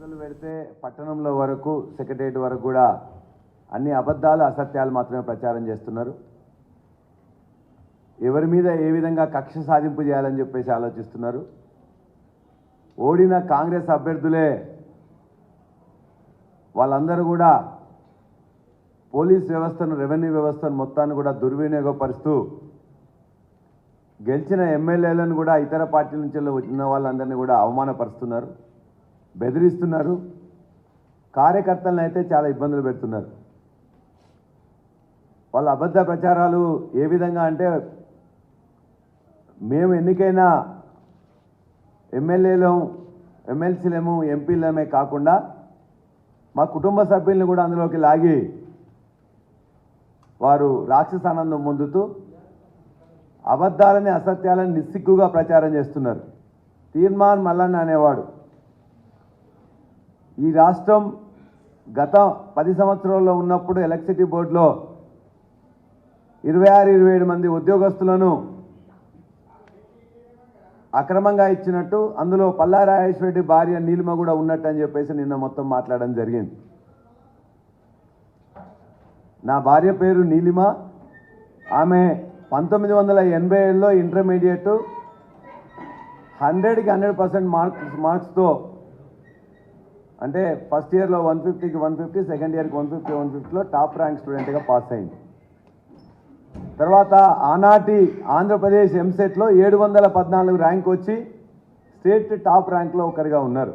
మొదలు పెడితే పట్టణంలో వరకు సెక్రటరియట్ వరకు కూడా అన్ని అబద్ధాలు అసత్యాలు మాత్రమే ప్రచారం చేస్తున్నారు. ఎవరి మీద ఏ విధంగా కక్ష సాధింపు చేయాలని చెప్పేసి ఆలోచిస్తున్నారు. ఓడిన కాంగ్రెస్ అభ్యర్థులే వాళ్ళందరూ కూడా పోలీస్ వ్యవస్థను రెవెన్యూ వ్యవస్థను మొత్తాన్ని కూడా దుర్వినియోగపరుస్తూ గెలిచిన ఎమ్మెల్యేలను కూడా ఇతర పార్టీల నుంచి ఉన్న వాళ్ళందరినీ కూడా అవమానపరుస్తున్నారు. బెదిరిస్తున్నారు. కార్యకర్తలను అయితే చాలా ఇబ్బందులు పెడుతున్నారు. వాళ్ళ అబద్ధ ప్రచారాలు ఏ విధంగా అంటే మేము ఎన్నికైన ఎమ్మెల్యేలం ఎమ్మెల్సీలేము ఎంపీలమే కాకుండా మా కుటుంబ సభ్యుల్ని కూడా అందులోకి లాగి వారు రాక్షసానందం పొందుతూ అబద్ధాలని అసత్యాలని నిస్సిగ్గుగా ప్రచారం చేస్తున్నారు. తీర్మాన్ మల్లన్న అనేవాడు. ఈ రాష్ట్రం గత పది సంవత్సరాల్లో ఉన్నప్పుడు ఎలక్ట్రిసిటీ బోర్డులో ఇరవై ఆరు ఇరవై ఏడు మంది ఉద్యోగస్తులను అక్రమంగా ఇచ్చినట్టు అందులో పల్లా రాజేశ్వరరెడ్డి భార్య నీలిమ కూడా ఉన్నట్టు అని చెప్పేసి నిన్న మొత్తం మాట్లాడడం జరిగింది. నా భార్య పేరు నీలిమ. ఆమె పంతొమ్మిది వందల ఎనభై ఏడులో ఇంటర్మీడియట్ హండ్రెడ్కి హండ్రెడ్ పర్సెంట్ మార్క్స్ మార్క్స్తో అంటే ఫస్ట్ ఇయర్లో వన్ ఫిఫ్టీకి వన్ ఫిఫ్టీ సెకండ్ ఇయర్కి వన్ ఫిఫ్టీ వన్ ఫిఫ్టీలో టాప్ ర్యాంక్ స్టూడెంట్గా పాస్ అయింది. తర్వాత ఆనాటి ఆంధ్రప్రదేశ్ ఎంసెట్లో ఏడు వందల పద్నాలుగు ర్యాంక్ వచ్చి స్టేట్ టాప్ ర్యాంక్లో ఒకరిగా ఉన్నారు.